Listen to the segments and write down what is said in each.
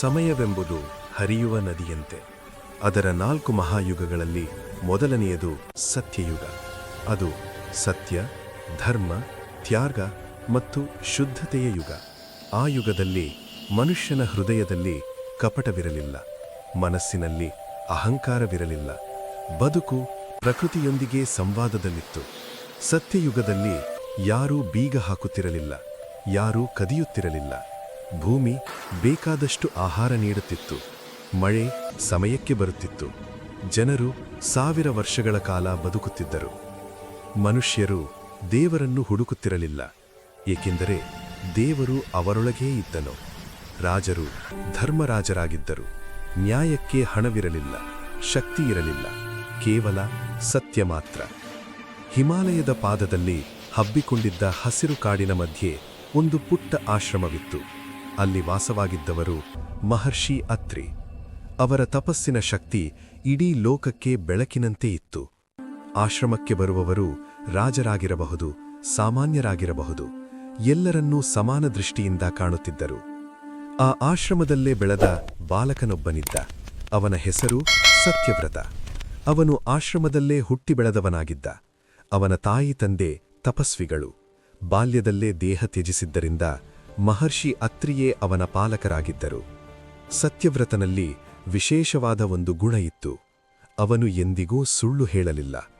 ಸಮಯವೆಂಬುದು ಹರಿಯುವ ನದಿಯಂತೆ. ಅದರ ನಾಲ್ಕು ಮಹಾಯುಗಗಳಲ್ಲಿ ಮೊದಲನೆಯದು ಸತ್ಯಯುಗ. ಅದು ಸತ್ಯ, ಧರ್ಮ, ತ್ಯಾಗ ಮತ್ತು ಶುದ್ಧತೆಯ ಯುಗ. ಆ ಯುಗದಲ್ಲಿ ಮನುಷ್ಯನ ಹೃದಯದಲ್ಲಿ ಕಪಟವಿರಲಿಲ್ಲ. ಮನಸ್ಸಿನಲ್ಲಿ ಅಹಂಕಾರವಿರಲಿಲ್ಲ. ಬದುಕು ಪ್ರಕೃತಿಯೊಂದಿಗೆ ಸಂವಾದದಲ್ಲಿತ್ತು. ಸತ್ಯಯುಗದಲ್ಲಿ ಯಾರೂ ಬೀಗ ಹಾಕುತ್ತಿರಲಿಲ್ಲ. ಯಾರೂ ಕದಿಯುತ್ತಿರಲಿಲ್ಲ. ಭೂಮಿ ಬೇಕಾದಷ್ಟು ಆಹಾರ ನೀಡುತ್ತಿತ್ತು. ಮಳೆ ಸಮಯಕ್ಕೆ ಬರುತ್ತಿತ್ತು. ಜನರು ಸಾವಿರ ವರ್ಷಗಳ ಕಾಲ ಬದುಕುತ್ತಿದ್ದರು. ಮನುಷ್ಯರು ದೇವರನ್ನು ಹುಡುಕುತ್ತಿರಲಿಲ್ಲ. ಏಕೆಂದರೆ ದೇವರು ಅವರೊಳಗೇ ಇದ್ದನು. ರಾಜರು ಧರ್ಮರಾಜರಾಗಿದ್ದರು. ನ್ಯಾಯಕ್ಕೆ ಹಣವಿರಲಿಲ್ಲ, ಶಕ್ತಿ ಇರಲಿಲ್ಲ, ಕೇವಲ ಸತ್ಯ ಮಾತ್ರ. ಹಿಮಾಲಯದ ಪಾದದಲ್ಲಿ ಹಬ್ಬಿಕೊಂಡಿದ್ದ ಹಸಿರು ಕಾಡಿನ ಮಧ್ಯೆ ಒಂದು ಪುಟ್ಟ ಆಶ್ರಮವಿತ್ತು. ಅಲ್ಲಿ ವಾಸವಾಗಿದ್ದವರು ಮಹರ್ಷಿ ಅತ್ರಿ. ಅವರ ತಪಸ್ಸಿನ ಶಕ್ತಿ ಇಡೀ ಲೋಕಕ್ಕೆ ಬೆಳಕಿನಂತೆ ಇತ್ತು. ಆಶ್ರಮಕ್ಕೆ ಬರುವವರು ರಾಜರಾಗಿರಬಹುದು, ಸಾಮಾನ್ಯರಾಗಿರಬಹುದು, ಎಲ್ಲರನ್ನೂ ಸಮಾನ ದೃಷ್ಟಿಯಿಂದ ಕಾಣುತ್ತಿದ್ದರು. ಆ ಆಶ್ರಮದಲ್ಲೇ ಬೆಳೆದ ಬಾಲಕನೊಬ್ಬನಿದ್ದ. ಅವನ ಹೆಸರು ಸತ್ಯವ್ರತ. ಅವನು ಆಶ್ರಮದಲ್ಲೇ ಹುಟ್ಟಿ ಬೆಳೆದವನಾಗಿದ್ದ. ಅವನ ತಾಯಿ ತಂದೆ ತಪಸ್ವಿಗಳು. ಬಾಲ್ಯದಲ್ಲೇ ದೇಹ ತ್ಯಜಿಸಿದ್ದರಿಂದ ಮಹರ್ಷಿ ಅತ್ರಿಯೇ ಅವನ ಪಾಲಕರಾಗಿದ್ದರು. ಸತ್ಯವ್ರತನಲ್ಲಿ ವಿಶೇಷವಾದ ಒಂದು ಗುಣ ಇತ್ತು. ಅವನು ಎಂದಿಗೂ ಸುಳ್ಳು ಹೇಳಲಿಲ್ಲ.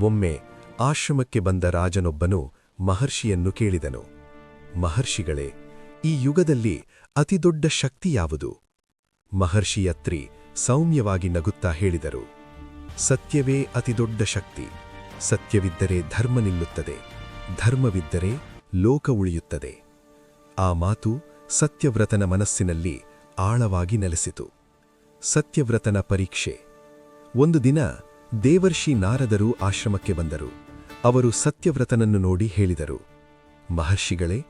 ಒಮ್ಮೆ ಆಶ್ರಮಕ್ಕೆ ಬಂದ ರಾಜನೊಬ್ಬನು ಮಹರ್ಷಿಯನ್ನು ಕೇಳಿದನು. ಮಹರ್ಷಿಗಳೇ, ಈ ಯುಗದಲ್ಲಿ ಅತಿದೊಡ್ಡ ಶಕ್ತಿ ಯಾವುದು? ಮಹರ್ಷಿ ಅತ್ರಿ ಸೌಮ್ಯವಾಗಿ ನಗುತ್ತಾ ಹೇಳಿದರು. ಸತ್ಯವೇ ಅತಿದೊಡ್ಡ ಶಕ್ತಿ. ಸತ್ಯವಿದ್ದರೆ ಧರ್ಮ ನಿಲ್ಲುತ್ತದೆ. ಧರ್ಮವಿದ್ದರೆ ಲೋಕ ಉಳಿಯುತ್ತದೆ. ಆ ಮಾತು ಸತ್ಯವ್ರತನ ಮನಸ್ಸಿನಲ್ಲಿ ಆಳವಾಗಿ ನೆಲೆಸಿತು. ಸತ್ಯವ್ರತನ ಪರೀಕ್ಷೆ. ಒಂದು ದಿನ ದೇವರ್ಷಿ ನಾರದರು ಆಶ್ರಮಕ್ಕೆ ಬಂದರು. ಅವರು ಸತ್ಯವ್ರತನನ್ನು ನೋಡಿ ಹೇಳಿದರು. ಮಹರ್ಷಿಗಳೇ,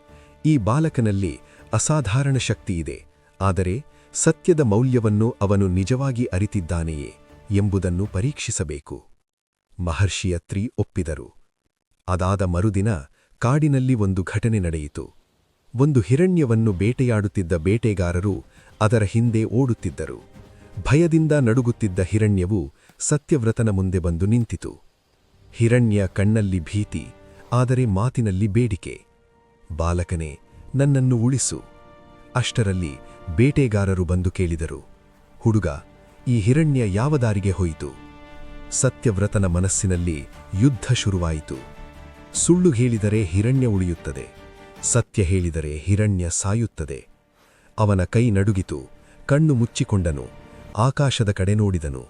ಈ ಬಾಲಕನಲ್ಲಿ ಅಸಾಧಾರಣ ಶಕ್ತಿಯಿದೆ ಆದರೆ ಸತ್ಯದ ಮೌಲ್ಯವನ್ನು ಅವನು ನಿಜವಾಗಿ ಅರಿತಿದ್ದಾನೆಯೇ ಎಂಬುದನ್ನು ಪರೀಕ್ಷಿಸಬೇಕು. ಮಹರ್ಷಿಯತ್ರಿ ಒಪ್ಪಿದರು. ಅದಾದ ಮರುದಿನ ಕಾಡಿನಲ್ಲಿ ಒಂದು ಘಟನೆ ನಡೆಯಿತು. ಒಂದು ಹಿರಣ್ಯವನ್ನು ಬೇಟೆಯಾಡುತ್ತಿದ್ದ ಬೇಟೆಗಾರರು ಅದರ ಹಿಂದೆ ಓಡುತ್ತಿದ್ದರು. ಭಯದಿಂದ ನಡುಗುತ್ತಿದ್ದ ಹಿರಣ್ಯವು ಸತ್ಯವ್ರತನ ಮುಂದೆ ಬಂದು ನಿಂತಿತು. ಹಿರಣ್ಯ ಕಣ್ಣಲ್ಲಿ ಭೀತಿ, ಆದರೆ ಮಾತಿನಲ್ಲಿ ಬೇಡಿಕೆ. ಬಾಲಕನೇ, ನನ್ನನ್ನು ಉಳಿಸು. ಅಷ್ಟರಲ್ಲಿ ಬೇಟೆಗಾರರು ಬಂದು ಕೇಳಿದರು. ಹುಡುಗ, ಈ ಹಿರಣ್ಯ ಯಾವ ದಾರಿಗೆ ಹೋಯಿತು? ಸತ್ಯವ್ರತನ ಮನಸ್ಸಿನಲ್ಲಿ ಯುದ್ಧ ಶುರುವಾಯಿತು. ಸುಳ್ಳು ಹೇಳಿದರೆ ಹಿರಣ್ಯ ಉಳಿಯುತ್ತದೆ. ಸತ್ಯ ಹೇಳಿದರೆ ಹಿರಣ್ಯ ಸಾಯುತ್ತದೆ. ಅವನ ಕೈ ನಡುಗಿತು, ಕಣ್ಣು ಮುಚ್ಚಿಕೊಂಡನು, ಆಕಾಶದ ಕಡೆ ನೋಡಿದನು.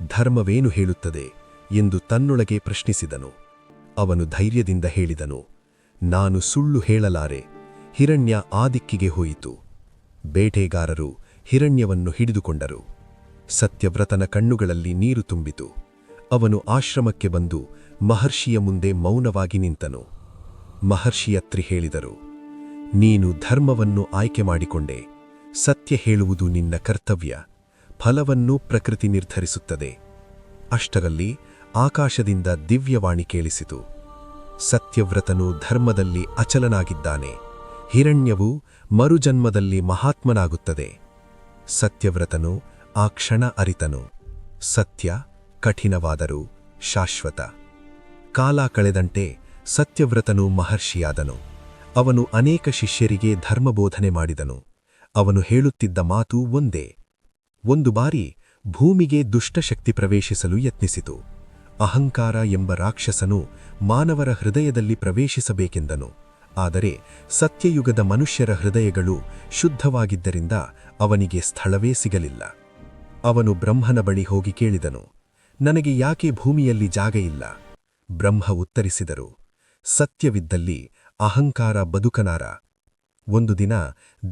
ಧರ್ಮವೇನು ಹೇಳುತ್ತದೆ ಎಂದು ತನ್ನೊಳಗೆ ಪ್ರಶ್ನಿಸಿದನು. ಅವನು ಧೈರ್ಯದಿಂದ ಹೇಳಿದನು, ನಾನು ಸುಳ್ಳು ಹೇಳಲಾರೆ, ಹಿರಣ್ಯ ಆ ದಿಕ್ಕಿಗೆ ಹೋಯಿತು. ಬೇಟೆಗಾರರು ಹಿರಣ್ಯವನ್ನು ಹಿಡಿದುಕೊಂಡರು. ಸತ್ಯವ್ರತನ ಕಣ್ಣುಗಳಲ್ಲಿ ನೀರು ತುಂಬಿತು. ಅವನು ಆಶ್ರಮಕ್ಕೆ ಬಂದು ಮಹರ್ಷಿಯ ಮುಂದೆ ಮೌನವಾಗಿ ನಿಂತನು. ಮಹರ್ಷಿಯತ್ರಿ ಹೇಳಿದರು, ನೀನು ಧರ್ಮವನ್ನು ಆಯ್ಕೆ ಮಾಡಿಕೊಂಡೆ, ಸತ್ಯ ಹೇಳುವುದು ನಿನ್ನ ಕರ್ತವ್ಯ, ಫಲವನ್ನು ಪ್ರಕೃತಿ ನಿರ್ಧರಿಸುತ್ತದೆ. ಅಷ್ಟರಲ್ಲಿ ಆಕಾಶದಿಂದ ದಿವ್ಯವಾಣಿ ಕೇಳಿಸಿತು, ಸತ್ಯವ್ರತನು ಧರ್ಮದಲ್ಲಿ ಅಚಲನಾಗಿದ್ದಾನೆ, ಹಿರಣ್ಯವು ಮರುಜನ್ಮದಲ್ಲಿ ಮಹಾತ್ಮನಾಗುತ್ತದೆ. ಸತ್ಯವ್ರತನು ಆ ಕ್ಷಣ ಅರಿತನು, ಸತ್ಯ ಕಠಿಣವಾದರೂ ಶಾಶ್ವತ. ಕಾಲ ಕಳೆದಂತೆ ಸತ್ಯವ್ರತನು ಮಹರ್ಷಿಯಾದನು. ಅವನು ಅನೇಕ ಶಿಷ್ಯರಿಗೆ ಧರ್ಮಬೋಧನೆ ಮಾಡಿದನು. ಅವನು ಹೇಳುತ್ತಿದ್ದ ಮಾತು ಒಂದೇ. ಒಂದು ಬಾರಿ ಭೂಮಿಗೆ ದುಷ್ಟಶಕ್ತಿ ಪ್ರವೇಶಿಸಲು ಯತ್ನಿಸಿತು. ಅಹಂಕಾರ ಎಂಬ ರಾಕ್ಷಸನು ಮಾನವರ ಹೃದಯದಲ್ಲಿ ಪ್ರವೇಶಿಸಬೇಕೆಂದನು. ಆದರೆ ಸತ್ಯಯುಗದ ಮನುಷ್ಯರ ಹೃದಯಗಳು ಶುದ್ಧವಾಗಿದ್ದರಿಂದ ಅವನಿಗೆ ಸ್ಥಳವೇ ಸಿಗಲಿಲ್ಲ. ಅವನು ಬ್ರಹ್ಮನ ಬಳಿ ಹೋಗಿ ಕೇಳಿದನು. ನನಗೆ ಯಾಕೆ ಭೂಮಿಯಲ್ಲಿ ಜಾಗ ಇಲ್ಲ? ಬ್ರಹ್ಮ ಉತ್ತರಿಸಿದರು. ಸತ್ಯವಿದ್ದಲ್ಲಿ ಅಹಂಕಾರ ಬದುಕನಾರ. ಒಂದು ದಿನ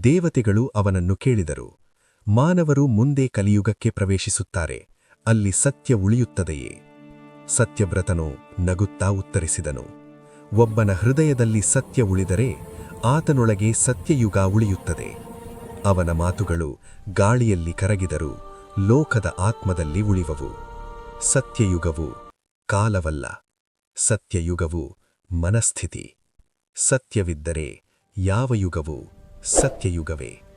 ದೇವತೆಗಳು ಅವನನ್ನು ಕೇಳಿದರು. ಮಾನವರು ಮುಂದೆ ಕಲಿಯುಗಕ್ಕೆ ಪ್ರವೇಶಿಸುತ್ತಾರೆ. ಅಲ್ಲಿ ಸತ್ಯ ಉಳಿಯುತ್ತದೆಯೇ? ಸತ್ಯವ್ರತನು ನಗುತ್ತಾ ಉತ್ತರಿಸಿದನು. ಒಬ್ಬನ ಹೃದಯದಲ್ಲಿ ಸತ್ಯ ಉಳಿದರೆ ಆತನೊಳಗೆ ಸತ್ಯಯುಗ ಉಳಿಯುತ್ತದೆ. ಅವನ ಮಾತುಗಳು ಗಾಳಿಯಲ್ಲಿ ಕರಗಿದರು ಲೋಕದ ಆತ್ಮದಲ್ಲಿ ಉಳಿವವು. ಸತ್ಯಯುಗವು ಕಾಲವಲ್ಲ. ಸತ್ಯಯುಗವು ಮನಸ್ಥಿತಿ. ಸತ್ಯವಿದ್ದರೆ ಯಾವ ಯುಗವು ಸತ್ಯಯುಗವೇ.